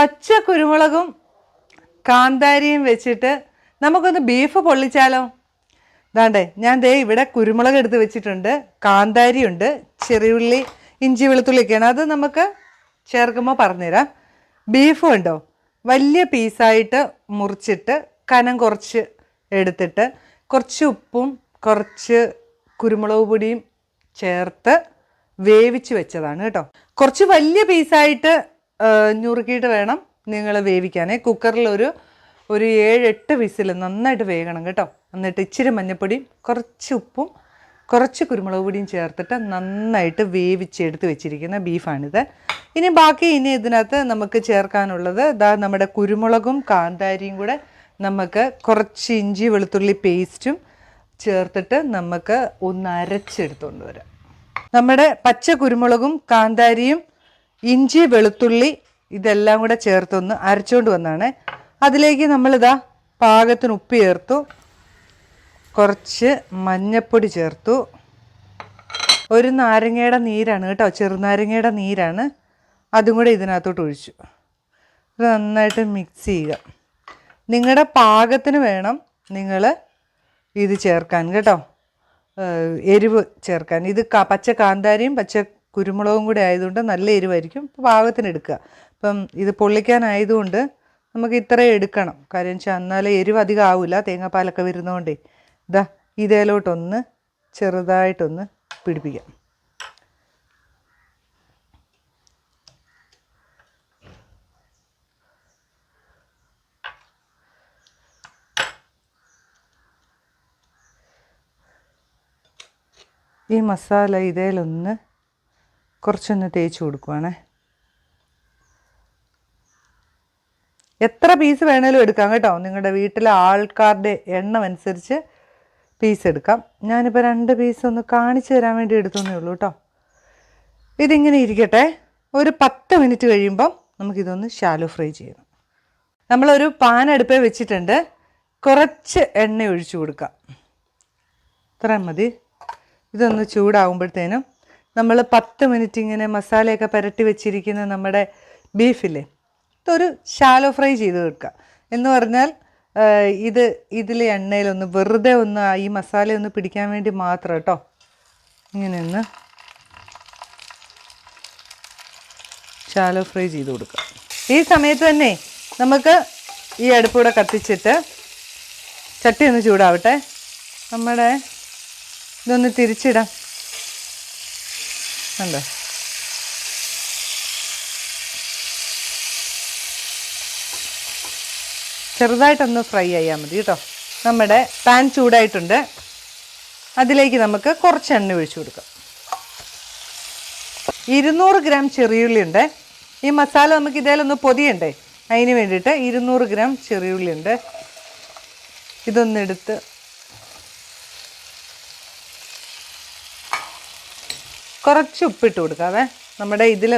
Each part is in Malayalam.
പച്ച കുരുമുളകും കാന്താരിയും വെച്ചിട്ട് നമുക്കൊന്ന് ബീഫ് പൊള്ളിച്ചാലോ? ദാണ്ടേ ഞാൻ ദേ ഇവിടെ കുരുമുളക് എടുത്ത് വെച്ചിട്ടുണ്ട്. കാന്താരിയുണ്ട് ചെറിയുള്ളി ഇഞ്ചി വെളുത്തുള്ളിയൊക്കെയാണ്. അത് നമുക്ക് ചേർക്കുമ്പോൾ പറഞ്ഞുതരാം. ബീഫും ഉണ്ടോ? വലിയ പീസായിട്ട് മുറിച്ചിട്ട് കനം കുറച്ച് എടുത്തിട്ട് കുറച്ച് ഉപ്പും കുറച്ച് കുരുമുളക് പൊടിയും ചേർത്ത് വേവിച്ച് വെച്ചതാണ് കേട്ടോ. കുറച്ച് വലിയ പീസായിട്ട് ഞുറുക്കിയിട്ട് വേണം നിങ്ങൾ വേവിക്കാനേ. കുക്കറിൽ ഒരു ഒരു ഏഴെട്ട് വിസിൽ നന്നായിട്ട് വേകണം കേട്ടോ. എന്നിട്ട് ഇച്ചിരി മഞ്ഞപ്പൊടിയും കുറച്ച് ഉപ്പും കുറച്ച് കുരുമുളക് പൊടിയും ചേർത്തിട്ട് നന്നായിട്ട് വേവിച്ചെടുത്ത് വെച്ചിരിക്കുന്ന ബീഫാണിത്. ഇനി ബാക്കി ഇനി ഇതിനകത്ത് നമുക്ക് ചേർക്കാനുള്ളത് ഇതാ നമ്മുടെ കുരുമുളകും കാന്താരിയും കൂടെ നമുക്ക് കുറച്ച് ഇഞ്ചി വെളുത്തുള്ളി പേസ്റ്റും ചേർത്തിട്ട് നമുക്ക് ഒന്ന് അരച്ചെടുത്തുകൊണ്ട് വരാം. നമ്മുടെ പച്ച കുരുമുളകും കാന്താരിയും ഇഞ്ചി വെളുത്തുള്ളി ഇതെല്ലാം കൂടെ ചേർത്തൊന്ന് അരച്ചുകൊണ്ട് വന്നാണ്. അതിലേക്ക് നമ്മളിതാ പാകത്തിന് ഉപ്പ് ചേർത്തു. കുറച്ച് മഞ്ഞപ്പൊടി ചേർത്തു. ഒരു നാരങ്ങയുടെ നീരാണ് കേട്ടോ ചെറുനാരങ്ങയുടെ നീരാണ്. അതും കൂടെ ഇതിനകത്തോട്ട് ഒഴിച്ചു. ഇത് നന്നായിട്ട് മിക്സ് ചെയ്യുക. നിങ്ങളുടെ പാകത്തിന് വേണം നിങ്ങൾ ഇത് ചേർക്കാൻ കേട്ടോ. എരിവ് ചേർക്കാൻ. ഇത് പച്ച കാന്താരിയും പച്ച കുരുമുളകും കൂടി ആയതുകൊണ്ട് നല്ല എരിവായിരിക്കും. അപ്പോൾ പാകത്തിന് എടുക്കുക. അപ്പം ഇത് പൊള്ളിക്കാനായതുകൊണ്ട് നമുക്ക് ഇത്രയും എടുക്കണം. കാര്യം വെച്ചാൽ എന്നാലേ എരിവ് അധികം ആവില്ല തേങ്ങാപ്പാലൊക്കെ വരുന്നതുകൊണ്ടേ ഇതാ ഇതേലോട്ടൊന്ന് ചെറുതായിട്ടൊന്ന് പിടിപ്പിക്കാം. ഈ മസാല ഇതേലൊന്ന് കുറച്ചൊന്ന് തേച്ച് കൊടുക്കുവാണേ. എത്ര പീസ് വേണേലും എടുക്കാം കേട്ടോ. നിങ്ങളുടെ വീട്ടിലെ ആൾക്കാരുടെ എണ്ണം അനുസരിച്ച് പീസ് എടുക്കാം. ഞാനിപ്പോൾ രണ്ട് പീസ് ഒന്ന് കാണിച്ചു തരാൻ വേണ്ടി എടുത്തേ ഉള്ളൂ കേട്ടോ. ഇതിങ്ങനെ ഇരിക്കട്ടെ. ഒരു പത്ത് മിനിറ്റ് കഴിയുമ്പം നമുക്കിതൊന്ന് ഷാലോ ഫ്രൈ ചെയ്യണം. നമ്മളൊരു പാൻ വെച്ചിട്ടുണ്ട്. കുറച്ച് എണ്ണ ഒഴിച്ചു കൊടുക്കാം. ഇത്രയും മതി. ഇതൊന്ന് ചൂടാകുമ്പോഴത്തേനും നമ്മൾ പത്ത് മിനിറ്റ് ഇങ്ങനെ മസാലയൊക്കെ പുരട്ടി വെച്ചിരിക്കുന്ന നമ്മുടെ ബീഫില്ലേ ഇതൊരു ഷാലോ ഫ്രൈ ചെയ്ത് വെക്കുക എന്ന് പറഞ്ഞാൽ ഇത് ഇതിലെ എണ്ണയിലൊന്ന് വെറുതെ ഒന്ന് ഈ മസാല ഒന്ന് പിടിക്കാൻ വേണ്ടി മാത്രം കേട്ടോ ഇങ്ങനെ ഒന്ന് ഷാലോ ഫ്രൈ ചെയ്ത് കൊടുക്കുക ഈ സമയത്ത് തന്നെ നമുക്ക് ഈ അടുപ്പൂടെ കത്തിച്ചിട്ട് ചട്ടി ഒന്ന് ചൂടാവട്ടെ. നമ്മുടെ ഇതൊന്ന് തിരിച്ചിടാം. കണ്ടോ ചെറുതായിട്ടൊന്ന് ഫ്രൈ ചെയ്യാൽ മതി കേട്ടോ. നമ്മുടെ പാൻ ചൂടായിട്ടുണ്ട്. അതിലേക്ക് നമുക്ക് കുറച്ച് എണ്ണ ഒഴിച്ചു കൊടുക്കാം. ഇരുന്നൂറ് ഗ്രാം ചെറിയുള്ളി ഉണ്ട്. ഈ മസാല നമുക്ക് ഇതേലൊന്ന് പൊതിയണ്ടേ? അതിന് വേണ്ടിയിട്ട് ഇരുന്നൂറ് ഗ്രാം ചെറിയുള്ളി ഉണ്ട്. ഇതൊന്നെടുത്ത് കുറച്ച് ഉപ്പിട്ട് കൊടുക്കാവേ. നമ്മുടെ ഇതിൽ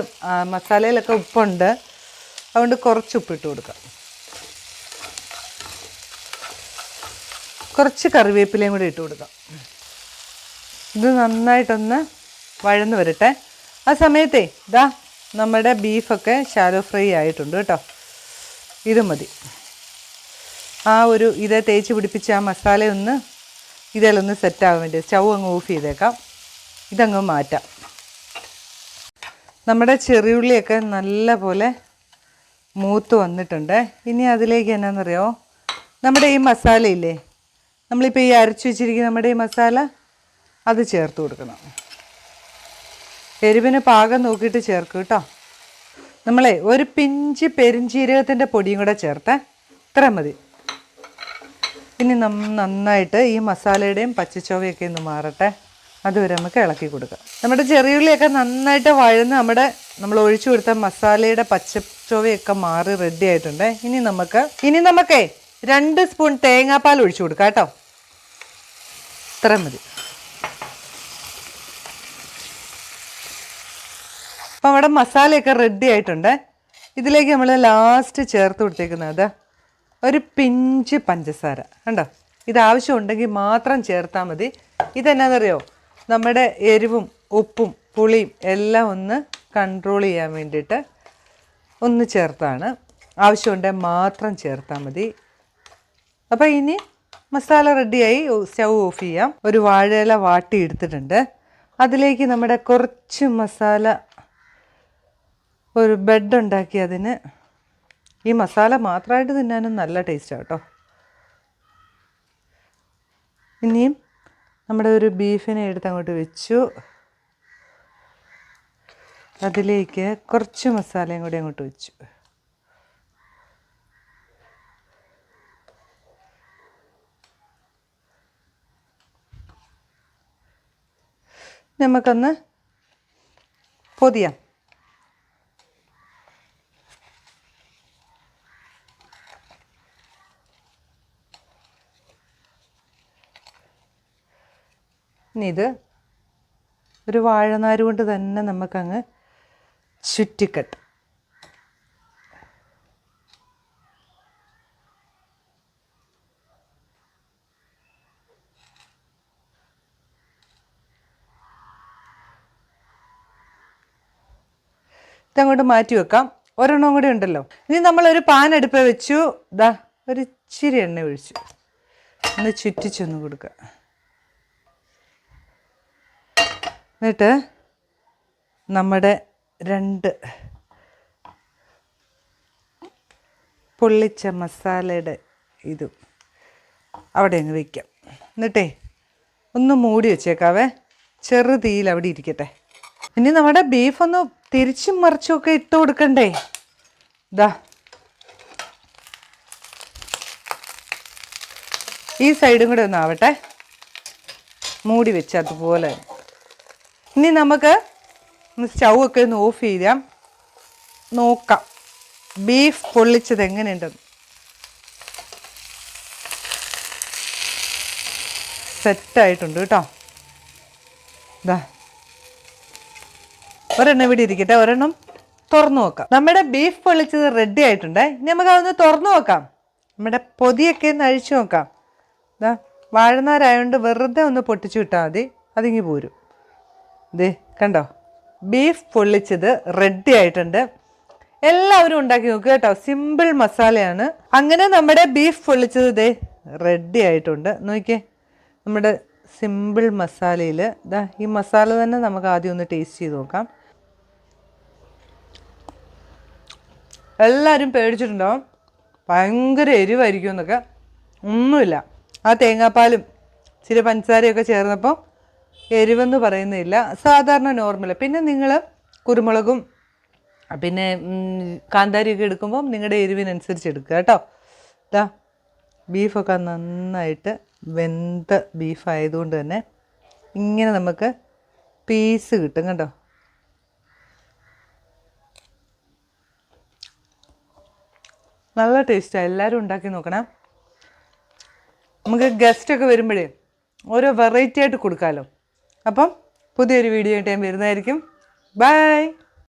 മസാലയിലൊക്കെ ഉപ്പുണ്ട്. അതുകൊണ്ട് കുറച്ച് ഉപ്പിട്ട് കൊടുക്കാം. കുറച്ച് കറിവേപ്പിലയും കൂടി ഇട്ട് കൊടുക്കാം. ഇത് നന്നായിട്ടൊന്ന് വഴന്ന് വരട്ടെ. ആ സമയത്തേ ഇതാ നമ്മുടെ ബീഫൊക്കെ ഷാലോ ഫ്രൈ ആയിട്ടുണ്ട് കേട്ടോ. ഇത് മതി. ആ ഒരു ഇത് തേച്ച് പിടിപ്പിച്ച ആ മസാലയൊന്ന് ഇതിലൊന്ന് സെറ്റാകാൻ വേണ്ടി സ്റ്റൗ അങ്ങ് ഓഫ് ചെയ്തേക്കാം. ഇതങ്ങ് മാറ്റാം. നമ്മുടെ ചെറിയുള്ളിയൊക്കെ നല്ല പോലെ മൂത്ത് വന്നിട്ടുണ്ട്. ഇനി അതിലേക്ക് എന്നാണെന്നറിയോ നമ്മുടെ ഈ മസാലയില്ലേ നമ്മളിപ്പോൾ ഈ അരച്ചു വെച്ചിരിക്കുന്ന നമ്മുടെ ഈ മസാല അത് ചേർത്ത് കൊടുക്കണം. എരിവിന് പാകം നോക്കിയിട്ട് ചേർക്കും കേട്ടോ. നമ്മളെ ഒരു പിഞ്ച് പെരിഞ്ചീരകത്തിന്റെ പൊടിയും കൂടെ ചേർത്ത് ഇത്ര മതി. ഇനി നന്നായിട്ട് ഈ മസാലയുടെയും പച്ചച്ചോവയൊക്കെ ഒന്ന് മാറട്ടെ. അതുവരെ നമുക്ക് ഇളക്കി കൊടുക്കാം. നമ്മുടെ ചെറിയുള്ളിയൊക്കെ നന്നായിട്ട് വഴന്ന് നമ്മുടെ നമ്മൾ ഒഴിച്ചു കൊടുത്ത മസാലയുടെ പച്ചച്ചോവയൊക്കെ മാറി റെഡി ആയിട്ടുണ്ട്. ഇനി നമുക്ക് ഇനി നമുക്കേ രണ്ട് സ്പൂൺ തേങ്ങാപ്പാൽ ഒഴിച്ചു കൊടുക്കാം കേട്ടോ. ഇത്ര മതി. അപ്പം അവിടെ മസാലയൊക്കെ റെഡി ആയിട്ടുണ്ട്. ഇതിലേക്ക് നമ്മൾ ലാസ്റ്റ് ചേർത്ത് കൊടുത്തേക്കുന്നത് ഒരു പിഞ്ച് പഞ്ചസാര. കണ്ടോ? ഇത് ആവശ്യമുണ്ടെങ്കിൽ മാത്രം ചേർത്താൽ മതി. ഇതെന്നാണെന്നറിയോ നമ്മുടെ എരിവും ഉപ്പും പുളിയും എല്ലാം ഒന്ന് കൺട്രോൾ ചെയ്യാൻ വേണ്ടിയിട്ട് ഒന്ന് ചേർത്താണ്. ആവശ്യമുണ്ടെങ്കിൽ മാത്രം ചേർത്താൽ മതി. അപ്പോൾ ഇനി മസാല റെഡിയായി സ്റ്റൗ ഓഫ് ചെയ്യാം. ഒരു വാഴയില വാട്ടി എടുത്തിട്ടുണ്ട്. അതിലേക്ക് നമ്മുടെ കുറച്ച് മസാല ഒരു ബെഡ് ഉണ്ടാക്കി അതിന്. ഈ മസാല മാത്രമായിട്ട് തിന്നാനും നല്ല ടേസ്റ്റാണ് കേട്ടോ. ഇനിയും നമ്മുടെ ഒരു ബീഫിനെ എടുത്ത് അങ്ങോട്ട് വെച്ചു. അതിലേക്ക് കുറച്ച് മസാലയും കൂടി അങ്ങോട്ട് വെച്ചു. നമുക്കൊന്ന് പൊതിയാം. ഇനി ഇത് ഒരു വാഴനാര് കൊണ്ട് തന്നെ നമുക്കങ്ങ് ചുറ്റിക്കെട്ട്. ഇതങ്ങോട്ട് മാറ്റി വെക്കാം. ഒരെണ്ണം കൂടി ഉണ്ടല്ലോ. ഇനി നമ്മൾ ഒരു പാൻ അടുപ്പ് വെച്ചു. ദാ ഒരു ഇച്ചിരി എണ്ണ ഒഴിച്ചു. ഒന്ന് ചുറ്റിച്ചൊന്ന് കൊടുക്കുക. എന്നിട്ട് നമ്മുടെ രണ്ട് പൊള്ളിച്ച മസാലയുടെ ഇതും അവിടെ അങ്ങ് വയ്ക്കാം എന്നിട്ടേ ഒന്ന് മൂടി വെച്ചേക്കാവേ. ചെറുതീയിൽ അവിടെ ഇരിക്കട്ടെ. ഇനി നമ്മുടെ ബീഫ് ഒന്ന് തിരിച്ചും മറിച്ചും ഒക്കെ ഇട്ട് കൊടുക്കണ്ടേ? ഇതാ ഈ സൈഡും കൂടെ ഒന്ന് ആവട്ടെ. മൂടി വെച്ച് അതുപോലെ ഇനി നമുക്ക് സ്റ്റൗ ഒക്കെ ഒന്ന് ഓഫ് ചെയ്യാം നോക്കാം. ബീഫ് പൊള്ളിച്ചത് എങ്ങനെയുണ്ടെന്ന് സെറ്റായിട്ടുണ്ട് കേട്ടോ. ഇതാ ഒരെണ്ണം ഇവിടെ ഇരിക്കട്ടെ ഒരെണ്ണം തുറന്നു നോക്കാം. നമ്മുടെ ബീഫ് പൊള്ളിച്ചത് റെഡി ആയിട്ടുണ്ട്. ഇനി നമുക്ക് അതൊന്ന് തുറന്നു നോക്കാം. നമ്മുടെ പൊതിയൊക്കെ ഒന്ന് അഴിച്ചു നോക്കാം. വാഴനാരായതുകൊണ്ട് വെറുതെ ഒന്ന് പൊട്ടിച്ചു വിട്ടാൽ മതി. അതിങ്ങി പോരും. ദേ കണ്ടോ? ബീഫ് പൊള്ളിച്ചത് റെഡി ആയിട്ടുണ്ട്. എല്ലാവരും ഉണ്ടാക്കി നോക്കുക കേട്ടോ. സിമ്പിൾ മസാലയാണ്. അങ്ങനെ നമ്മുടെ ബീഫ് പൊള്ളിച്ചത് ഇതേ റെഡി ആയിട്ടുണ്ട്. നോക്കിയേ നമ്മുടെ സിമ്പിൾ മസാലയിൽ ഇതാ ഈ മസാല തന്നെ നമുക്ക് ആദ്യം ഒന്ന് ടേസ്റ്റ് ചെയ്ത് നോക്കാം. എല്ലാവരും പേടിച്ചിട്ടുണ്ടാവും ഭയങ്കര എരിവായിരിക്കും എന്നൊക്കെ. ഒന്നുമില്ല. ആ തേങ്ങാപ്പാലും ചില പഞ്ചസാരയൊക്കെ ചേർന്നപ്പോൾ എരിവെന്ന് പറയുന്നില്ല. സാധാരണ നോർമൽ പിന്നെ നിങ്ങൾ കുരുമുളകും പിന്നെ കാന്താരി കാന്താരിയൊക്കെ എടുക്കുമ്പോൾ നിങ്ങളുടെ എരിവിനനുസരിച്ച് എടുക്കുക കേട്ടോ. ഇതാ ബീഫൊക്കെ നന്നായിട്ട് വെന്ത ബീഫ് ആയതുകൊണ്ട് തന്നെ ഇങ്ങനെ നമുക്ക് പീസ് കിട്ടും കേട്ടോ നല്ല ടേസ്റ്റാണ് എല്ലാവരും ഉണ്ടാക്കി നോക്കണം. നമുക്ക് ഗസ്റ്റൊക്കെ വരുമ്പോഴേ ഓരോ വെറൈറ്റി ആയിട്ട് കൊടുക്കാമല്ലോ അപ്പം പുതിയൊരു വീഡിയോ ആയിട്ട് ഞാൻ വരുന്നതായിരിക്കും. ബൈ